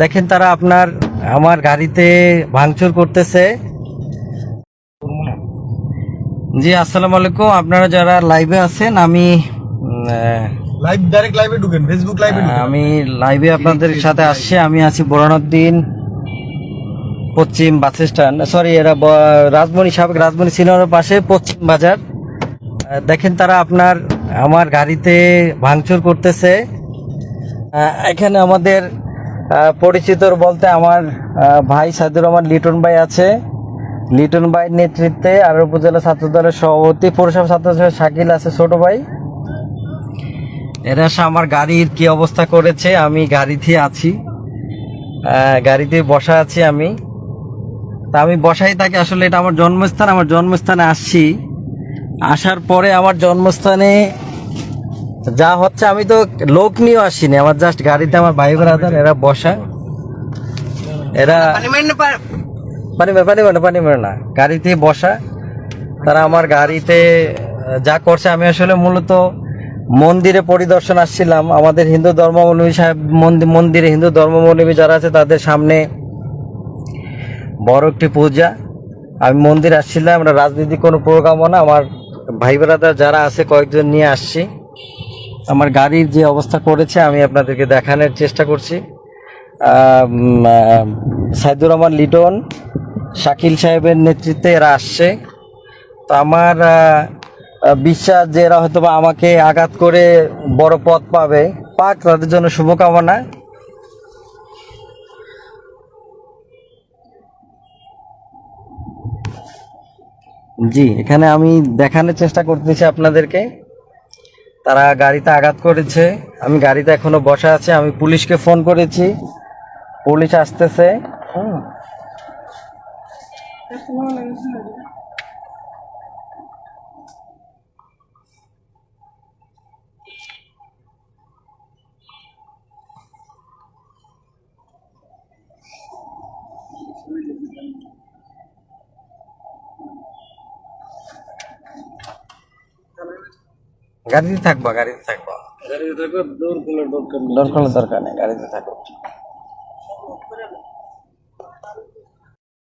দেখেন তারা আপনার আমার গাড়িতে ভাঙচুর করতেছে। জি আসসালামু আলাইকুম। আপনারা যারা লাইভে আছেন আমি লাইভ ডাইরেক্ট লাইভে ঢুকেন ফেসবুক লাইভে আমি লাইভে আপনাদের সাথে আসছি। আমি আছি বোরানুদ্দিন পশ্চিম বাস স্ট্যান্ড সরি এরা রাজমণি সাবেক রাজমণি সিনেমার পাশে পশ্চিম বাজার। দেখেন তারা আপনার আমার গাড়িতে ভাঙচুর করতেছে। এখানে আমাদের আহ, পরিচিত বলতে আমার ভাই সাইদুর রহমান লিটন ভাই আছে। লিটন ভাইয়ের নেতৃত্বে আর উপজেলা ছাত্র দলের সভাপতি পৌরসভা ছাত্র শাকিল আছে ছোট ভাই। এরা আমার গাড়ির কি অবস্থা করেছে আমি গাড়িতে আছি। গাড়িতে বসা আছি আমি। তা আমি বসাই থাকি আসলে এটা আমার জন্মস্থান আমার জন্মস্থানে আসছি। আসার পরে আমার জন্মস্থানে যা হচ্ছে আমি তো লোক নিয়েও আসিনি। আমার জাস্ট গাড়িতে আমার ভাই ব্রাদার এরা বসা। এরা পানি পানি মেরে পানি মেরে না গাড়িতে বসা। তারা আমার গাড়িতে যা করছে আমি আসলে মূলত মন্দিরে পরিদর্শন আসছিলাম। আমাদের হিন্দু ধর্মাবলম্বী সাহেব মন্দির মন্দিরে হিন্দু ধর্মাবলম্বী যারা আছে তাদের সামনে বড় একটি পূজা। আমি মন্দির আসছিলাম আমরা রাজনীতি কোনো প্রোগ্রামও না। আমার ভাই ব্রাদার যারা আছে কয়েকজন নিয়ে আসছি। আমার গাড়ির যে অবস্থা করেছে, আমি আপনাদেরকে দেখানোর চেষ্টা করছি। সাইদুর রহমান লিটন, শাকিল সাহেবের নেতৃত্বে এরা আসছে। তো আমার বিশ্বাস যে এরা হয়তো আমাকে আঘাত করে বড় পথ পাবে। পাক, তাদের জন্য শুভকামনা। জি, এখানে আমি দেখানোর চেষ্টা করতেছি আপনাদেরকে। তারা গাড়িতে আঘাত করেছে। আমি গাড়িতে এখনও বসা আছে, আমি পুলিশকে ফোন করেছি। পুলিশ আসতেছে। হুম। গাড়িতে থাকব গাড়িতে থাকব ডোর খোলার দরকার নেই গাড়িতে থাকব